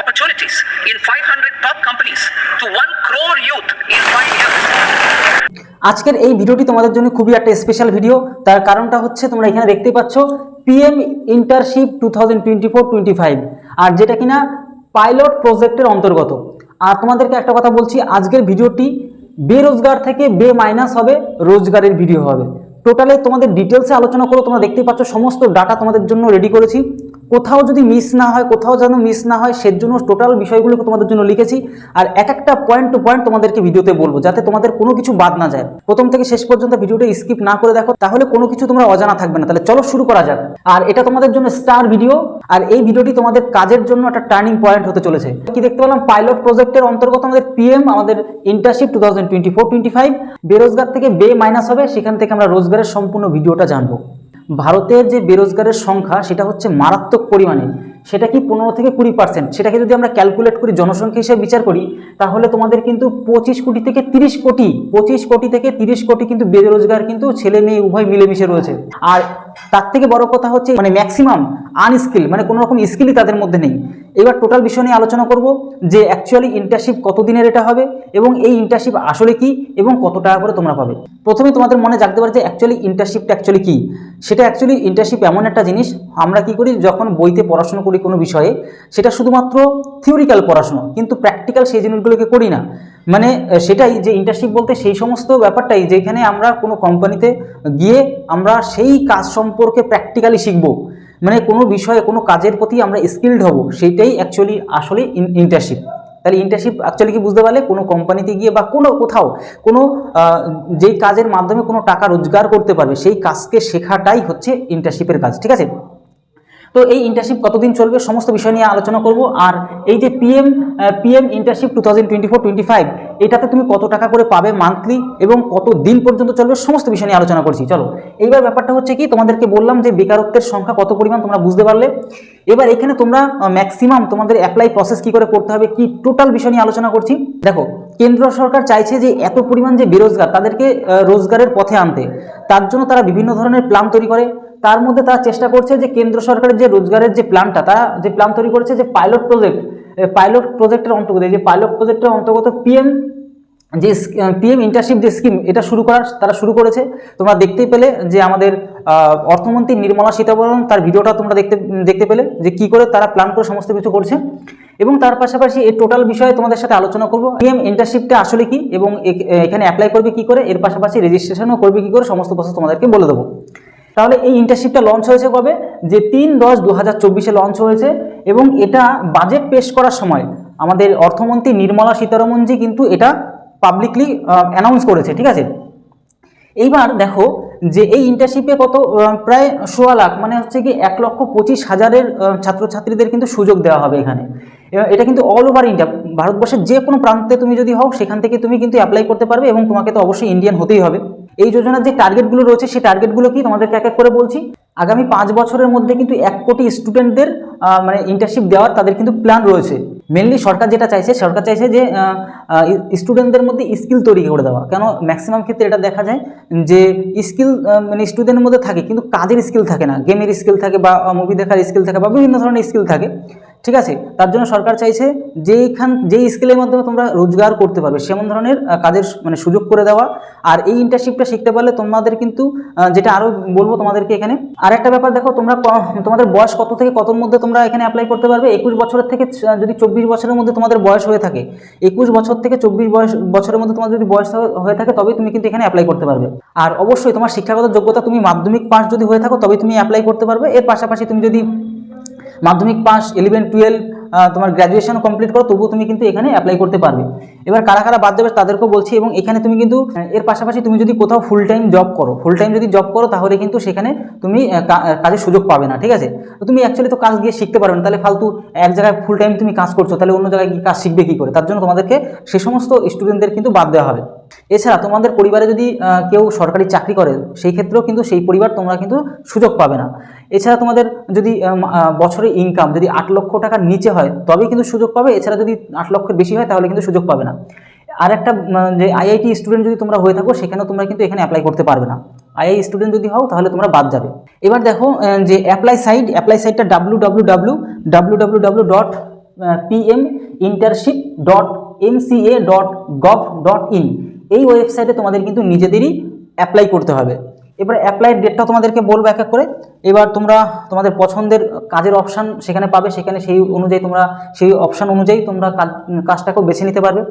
opportunities in 500 top companies to 1 crore youth in 5 years. আজকের এই ভিডিওটি তোমাদের জন্য খুবই একটা স্পেশাল ভিডিও তার কারণটা হচ্ছে তোমরা এখানে দেখতে পাচ্ছ PM internship two thousand twenty four twenty five আর যেটা কিনা পাইলট প্রজেক্টের অন্তর্গত। আর তোমাদেরকে একটা কথা বলছি, আজকের ভিডিওটি বেরোজগার থেকে বে মাইনাস হবে, রোজগারের ভিডিও হবে। টোটালে তোমাদের ডিটেলসে আলোচনা করো তোমরা দেখতে পাচ্ছ, সমস্ত ডাটা তোমাদের জন্য রেডি করেছি। কোথাও যদি মিস না হয়, কোথাও যেন মিস না হয়, সের জন্য টোটাল বিষয়গুলোকে তোমাদের জন্য লিখেছি। আর এক একটা পয়েন্ট টু পয়েন্ট তোমাদেরকে ভিডিওতে বলব, যাতে তোমাদের কোনো কিছু বাদ না যায়। প্রথম থেকে শেষ পর্যন্ত ভিডিওটা স্কিপ না করে দেখো, তাহলে কোনো কিছু তোমরা অজানা থাকবে না। তাহলে চলো শুরু করা যাক। আর এটা তোমাদের জন্য স্টার ভিডিও আর এই ভিডিওটি তোমাদের কাজের জন্য একটা টার্নিং পয়েন্ট হতে চলেছে। কি দেখতে পেলাম? পাইলট প্রজেক্টের অন্তর্গত আমাদের পিএম আমাদের internship two thousand twenty four twenty five বেরোজগার থেকে বে মাইনাস হবে, সেখান থেকে আমরা রোজগারের সম্পূর্ণ ভিডিওটা জানব। ভারতের যে বেরোজগারের সংখ্যা, সেটা হচ্ছে মারাত্মক পরিমাণে। সেটা কি পনেরো থেকে কুড়ি পার্সেন্ট সেটাকে যদি আমরা ক্যালকুলেট করি, জনসংখ্যা হিসেবে বিচার করি, তাহলে তোমাদের কিন্তু পঁচিশ কোটি থেকে তিরিশ কোটি, পঁচিশ কোটি থেকে তিরিশ কোটি কিন্তু বেরোজগার কিন্তু ছেলে মেয়ে উভয় মিলেমিশে রয়েছে। আর তার থেকে বড় কথা হচ্ছে মানে ম্যাক্সিমাম আনস্কিল মানে কোনো রকম স্কিলই তাদের মধ্যে নেই। এবার টোটাল বিষয় নিয়ে আলোচনা করব যে অ্যাকচুয়ালি ইন্টার্নশিপ কত দিনের এটা হবে এবং এই ইন্টার্নশিপ আসলে কি এবং কত টাকা করে তোমরা পাবে। প্রথমে তোমাদের মনে জাগতে পারে যে অ্যাকচুয়ালি ইন্টার্নশিপটা অ্যাকচুয়ালি কী। সেটা অ্যাকচুয়ালি ইন্টার্নশিপ এমন একটা জিনিস, আমরা কি করি যখন বইতে পড়াশোনা করি কোনো বিষয়ে, সেটা শুধুমাত্র থিওরিক্যাল পড়াশোনা, কিন্তু প্র্যাকটিক্যাল সেই জিনিসগুলোকে করি না। মানে সেটাই যে ইন্টার্নশিপ বলতে সেই সমস্ত ব্যাপারটাই যেখানে আমরা কোনো কোম্পানিতে গিয়ে আমরা সেই কাজ সম্পর্কে প্র্যাকটিক্যালি শিখব। মানে কোনো বিষয়ে, কোনো কাজের প্রতি আমরা স্কিল্ড হব, সেইটাই অ্যাকচুয়ালি আসলে ইন্টারশিপ তাহলে ইন্টার্নশিপ অ্যাকচুয়ালি কি বুঝতে পারলে? কোনো কোম্পানিতে গিয়ে বা কোনো কোথাও, কোনো যেই কাজের মাধ্যমে কোনো টাকা রোজগার করতে পারবে, সেই কাজকে শেখাটাই হচ্ছে ইন্টার্নশিপের কাজ, ঠিক আছে? তো এই ইন্টার্নশিপ কতদিন চলবে সমস্ত বিষয় নিয়ে আলোচনা করব। আর এই যে PM PM internship two thousand twenty four twenty five এটাতে তুমি কত টাকা করে পাবে মান্থলি এবং কত দিন পর্যন্ত চলবে সমস্ত বিষয় নিয়ে আলোচনা করছি। চলো, এইবার ব্যাপারটা হচ্ছে কি, তোমাদেরকে বললাম যে বেকারত্বের সংখ্যা কত পরিমাণ তোমরা বুঝতে পারলে। এবার এখানে তোমরা ম্যাক্সিমাম তোমাদের অ্যাপ্লাই প্রসেস কি করে করতে হবে, কি টোটাল বিষয় নিয়ে আলোচনা করছি। দেখো, কেন্দ্র সরকার চাইছে যে এত পরিমাণ যে বেরোজগার, তাদেরকে রোজগারের পথে আনতে। তার জন্য তারা বিভিন্ন ধরনের প্ল্যান তৈরি করে। তার মধ্যে তারা চেষ্টা করছে যে কেন্দ্র সরকারের যে রোজগারের যে প্ল্যানটা তারা যে প্ল্যান তৈরি করেছে যে পাইলট প্রজেক্ট পাইলট প্রজেক্টের অন্তর্গত যে পাইলট প্রজেক্টের অন্তর্গত পিএম যে পিএম ইন্টার্নশিপ যে স্কিম এটা শুরু করার, তারা শুরু করেছে। তোমরা দেখতেই পেলে যে আমাদের অর্থমন্ত্রী নির্মলা সীতারামন তার ভিডিওটা তোমরা দেখতে দেখতে পেলে যে কি করে তারা প্ল্যান করে সমস্ত কিছু করছে। এবং তার পাশাপাশি এই টোটাল বিষয়ে তোমাদের সাথে আলোচনা করব। পিএম ইন্টার্নশিপটা আসলে কি এবং এখানে অ্যাপ্লাই করবে কি করে, এর পাশাপাশি রেজিস্ট্রেশনও করবে কি করে, সমস্ত প্রসেস তোমাদেরকে বলে দেবো। তাহলে এই ইন্টার্নশিপটা লঞ্চ হয়েছে কবে? যে তিন দশ দু হাজার চব্বিশে লঞ্চ হয়েছে এবং এটা বাজেট পেশ করার সময় আমাদের অর্থমন্ত্রী নির্মলা সীতারমনজি কিন্তু এটা পাবলিকলি অ্যানাউন্স করেছে, ঠিক আছে? এইবার দেখো যে এই ইন্টার্নশিপে কত প্রায় সোয়া লাখ মানে হচ্ছে কি এক লক্ষ পঁচিশ হাজারের ছাত্রছাত্রীদের কিন্তু সুযোগ দেওয়া হবে এখানে। এটা কিন্তু অল ওভার ইন্ডিয়া ভারতবর্ষের যে কোনো প্রান্তে তুমি যদি হও, সেখান থেকে তুমি কিন্তু অ্যাপ্লাই করতে পারবে এবং তোমাকে তো অবশ্যই ইন্ডিয়ান হতেই হবে। এই যোজনার যে টার্গেটগুলো রয়েছে, সেই টার্গেটগুলো কি তোমাদেরকে এক এক করে বলছি? আগামী পাঁচ বছরের মধ্যে কিন্তু এক কোটি স্টুডেন্টদের মানে ইন্টার্নশিপ দেওয়ার তাদের কিন্তু প্ল্যান রয়েছে। মেনলি সরকার যেটা চাইছে, সরকার চাইছে যে স্টুডেন্টদের মধ্যে স্কিল তৈরি করে দেওয়া। কেন? ম্যাক্সিমাম ক্ষেত্রে এটা দেখা যায় যে স্কিল মানে স্টুডেন্টের মধ্যে থাকে, কিন্তু কাজের স্কিল থাকে না। গেমের স্কিল থাকে বা মুভি দেখার স্কিল থাকে বা বিভিন্ন ধরনের স্কিল থাকে। ঠিক আছে? তার জন্য সরকার চাইছে যেইখান, যেই স্কিলের মাধ্যমে তোমরা রোজগার করতে পারবে, সেমন ধরনের কাজের মানে সুযোগ করে দেওয়া। আর এই ইন্টার্নশিপটা শিখতে পারলে তোমাদের কিন্তু যেটা আরও বলব তোমাদেরকে এখানে আর একটা ব্যাপার দেখো, তোমরা তোমাদের বয়স কত থেকে কতর মধ্যে তোমরা এখানে অ্যাপ্লাই করতে পারবে? একুশ বছরের থেকে যদি চব্বিশ বছরের মধ্যে তোমাদের বয়স হয়ে থাকে, একুশ বছর থেকে চব্বিশ বয়স, বছরের মধ্যে তোমার যদি বয়স হয়ে- হয়ে থাকে, তবেই তুমি কিন্তু এখানে অ্যাপ্লাই করতে পারবে। আর অবশ্যই তোমার শিক্ষাগত যোগ্যতা তুমি মাধ্যমিক পাস যদি হয়ে থাকো, তবেই তুমি অ্যাপ্লাই করতে পারবে। এর পাশাপাশি তুমি যদি মাধ্যমিক পাস ইলেভেন টুয়েলভ তোমার গ্র্যাজুয়েশন কমপ্লিট করো, তবুও তুমি কিন্তু এখানে অ্যাপ্লাই করতে পারবে। এবার কারা কারা বাদ দেবে তাদেরকেও বলছি, এবং এখানে তুমি কিন্তু এর পাশাপাশি তুমি যদি কোথাও ফুল টাইম জব করো ফুল টাইম যদি জব করো, তাহলে কিন্তু সেখানে তুমি কাজের সুযোগ পাবে না, ঠিক আছে? তো তুমি অ্যাকচুয়ালি তো কাজ গিয়ে শিখতে পারবে না, তাহলে ফালতু এক জায়গায় ফুল টাইম তুমি কাজ করছ, তাহলে অন্য জায়গায় গিয়ে কাজ শিখবে কী করে? তার জন্য তোমাদেরকে সে সমস্ত স্টুডেন্টদের কিন্তু বাদ দেওয়া হবে। এছাড়া তোমাদের পরিবারে যদি কেউ সরকারি চাকরি করে, সেই ক্ষেত্রেও কিন্তু সেই পরিবার তোমরা কিন্তু সুযোগ পাবে না। এছাড়া তোমাদের যদি বছরে ইনকাম যদি আট লক্ষ টাকার নিচে হয়, তবেই কিন্তু সুযোগ পাবে। এছাড়া যদি আট লক্ষের বেশি হয়, তাহলে কিন্তু সুযোগ পাবে না। আর একটা যে আইআইটি স্টুডেন্ট যদি তোমরা হয়ে থাকো, সেখানেও তোমরা কিন্তু এখানে অ্যাপ্লাই করতে পারবে না। আইআই স্টুডেন্ট যদি হও, তাহলে তোমরা বাদ যাবে। এবার দেখো যে অ্যাপ্লাই সাইট অ্যাপ্লাই সাইটটা W W W W W W dot PM internship dot MCA dot gov dot in এই ওয়েবসাইটে তোমাদের কিন্তু নিজেদেরই অ্যাপ্লাই করতে হবে। এবার অ্যাপ্লাইয়ের ডেটটা তোমাদেরকে বলব এক এক করে। এবার তোমরা তোমাদের পছন্দের কাজের অপশান সেখানে পাবে। সেখানে সেই অনুযায়ী তোমরা, সেই অপশান অনুযায়ী তোমরা কাজটাকেও বেছে নিতে পারবে।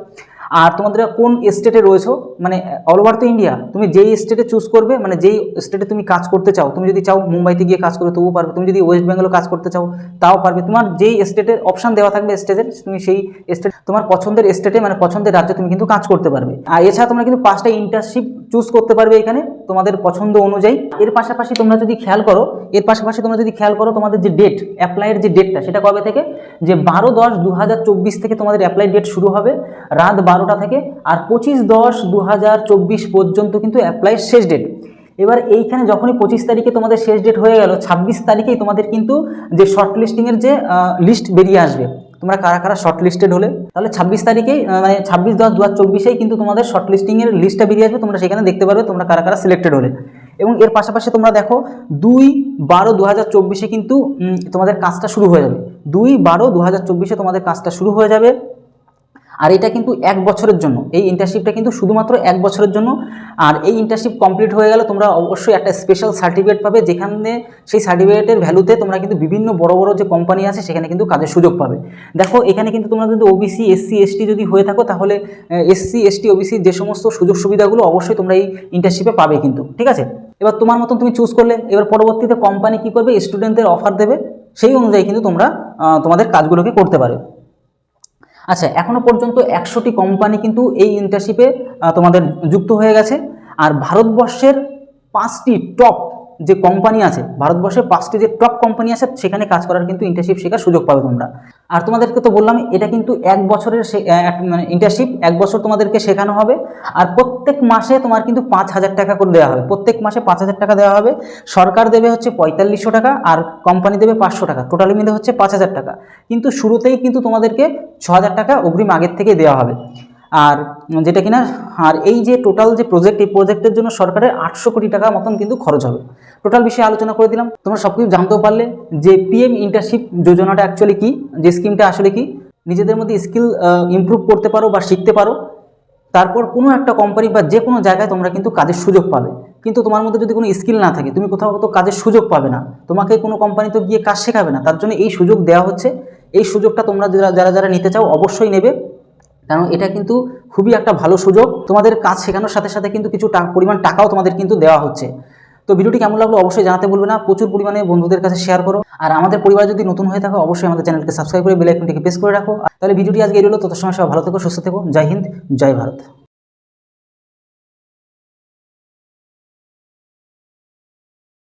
আর তোমাদের কোন স্টেটে রয়েছো? মানে অল ওভার তো ইন্ডিয়া তুমি যেই স্টেটে চুজ করবে মানে যেই স্টেটে তুমি কাজ করতে চাও, তুমি যদি চাও মুম্বাইতে গিয়ে কাজ করবে, তবুও পারবে। তুমি যদি ওয়েস্ট বেঙ্গলে কাজ করতে চাও, তাও পারবে। তোমার যেই স্টেটের অপশান দেওয়া থাকবে স্টেটের তুমি সেই স্টেট তোমার পছন্দের স্টেটে মানে পছন্দের রাজ্যে তুমি কিন্তু কাজ করতে পারবে। আর এছাড়া তোমরা কিন্তু পাঁচটা ইন্টার্নশিপ চুজ করতে পারবে এখানে তোমাদের পছন্দ অনুযায়ী। এর পাশাপাশি তোমরা যদি খেয়াল করো, এর পাশাপাশি তোমরা যদি খেয়াল করো তোমাদের যে ডেট অ্যাপ্লাইয়ের যে ডেটটা সেটা কবে থেকে? যে বারো দশ দু থেকে তোমাদের অ্যাপ্লাই ডেট শুরু হবে রাত বারোটা থেকে আর পঁচিশ দশ দু পর্যন্ত কিন্তু অ্যাপ্লাইয়ের শেষ ডেট এবার এইখানে যখনই পঁচিশ তারিখে তোমাদের শেষ ডেট হয়ে গেল, ছাব্বিশ তারিখেই তোমাদের কিন্তু যে শর্ট লিস্টিংয়ের যে লিস্ট বেরিয়ে আসবে। তোমরা কারা কারা শর্ট লিস্টেড হলে? তাহলে ছাব্বিশ তারিখেই মানে ছাব্বিশ দশ দু হাজার চব্বিশেই কিন্তু তোমাদের শর্ট লিস্টিংয়ের লিস্টটা বেরিয়ে আসবে, তোমরা সেখানে দেখতে পারবে তোমরা কারা কারা সিলেক্টেড হলে। এবং এর পাশাপাশি তোমরা দেখো দুই বারো দু হাজার চব্বিশে কিন্তু তোমাদের কাজটা শুরু হয়ে যাবে। দুই বারো দু হাজার চব্বিশে তোমাদের কাজটা শুরু হয়ে যাবে। আর এটা কিন্তু এক বছরের জন্য। এই ইন্টার্নশিপটা কিন্তু শুধুমাত্র এক বছরের জন্য। আর এই ইন্টার্নশিপ কমপ্লিট হয়ে গেলে তোমরা অবশ্যই একটা স্পেশাল সার্টিফিকেট পাবে, যেখানে সেই সার্টিফিকেটের ভ্যালুতে তোমরা কিন্তু বিভিন্ন বড় বড় যে কোম্পানি আছে, সেখানে কিন্তু কাজের সুযোগ পাবে। দেখো, এখানে কিন্তু তোমরা যদি ওবিসি এসসি এসটি যদি হয়ে থাকো, তাহলে এসসি এসটি ওবিসি যে সমস্ত সুযোগ সুবিধাগুলো অবশ্যই তোমরা এই ইন্টার্নশিপে পাবে কিন্তু, ঠিক আছে? এবার তোমার মতন তুমি চুজ করলে, এবার পরবর্তীতে কোম্পানি কী করবে? স্টুডেন্টদের অফার দেবে। সেই অনুযায়ী কিন্তু তোমরা তোমাদের কাজগুলোকে করতে পারো। আচ্ছা এখনও পর্যন্ত একশোটি কোম্পানি কিন্তু এই ইন্টার্নশিপে তোমাদের যুক্ত হয়ে গেছে। আর ভারতবর্ষের পাঁচটি টপ যে কোম্পানি আছে ভারতবর্ষে পাঁচটি যে টপ কোম্পানি আছে, সেখানে কাজ করার কিন্তু ইন্টার্নশিপ শেখার সুযোগ পাবে তোমরা। আর তোমাদেরকে তো বললাম, এটা কিন্তু এক বছরের মানে ইন্টার্নশিপ এক বছর তোমাদেরকে শেখানো হবে। আর প্রত্যেক মাসে তোমার কিন্তু পাঁচ হাজার টাকা করে দেওয়া হবে। প্রত্যেক মাসে পাঁচ হাজার টাকা দেওয়া হবে। সরকার দেবে হচ্ছে পঁয়তাল্লিশশো টাকা, আর কোম্পানি দেবে পাঁচশো টাকা। টোটালি মিলে হচ্ছে পাঁচ হাজার টাকা। কিন্তু শুরুতেই কিন্তু তোমাদেরকে ছ হাজার টাকা অগ্রিম আগের থেকে দেওয়া হবে। আর যেটা কিনা, আর এই যে টোটাল যে প্রজেক্ট এই প্রজেক্টের জন্য সরকারের আটশো কোটি টাকা মতন কিন্তু খরচ হবে। টোটাল বিষয়ে আলোচনা করে দিলাম। তোমরা সব কিছু জানতেও পারলে যে পিএম ইন্টার্নশিপ যোজনাটা অ্যাকচুয়ালি কী, যে স্কিমটা আসলে কি। নিজেদের মধ্যে স্কিল ইমপ্রুভ করতে পারো বা শিখতে পারো। তারপর কোনো একটা কোম্পানি বা যে কোনো জায়গায় তোমরা কিন্তু কাজের সুযোগ পাবে। কিন্তু তোমার মধ্যে যদি কোনো স্কিল না থাকে, তুমি কোথাও তো কাজের সুযোগ পাবে না। তোমাকে কোনো কোম্পানি তো গিয়ে কাজ শেখাবে না। তার জন্য এই সুযোগ দেওয়া হচ্ছে। এই সুযোগটা তোমরা যারা যারা নিতে চাও অবশ্যই নেবে। কারণ এটা কিন্তু খুবই একটা ভালো সুযোগ। তোমাদের কাজ শেখানোর সাথে সাথে কিন্তু কিছু পরিমাণ টাকাও তোমাদের কিন্তু দেওয়া হচ্ছে। তো ভিডিওটি কেমন লাগল অবশ্যই জানাতে বলবে না। প্রচুর পরিমাণে বন্ধুদের কাছে শেয়ার করো। আর আমাদের পরিবার যদি নতুন হয়ে থাকো, অবশ্যই আমাদের চ্যানেলকে সাবস্ক্রাইব করে বেলাইকনটিকে প্রেস করে রাখো। তাহলে ভিডিওটি আজকে এলো তত সময় সবাই ভালো থেকো, সুস্থ থেকো। জয় হিন্দ, জয় ভারত।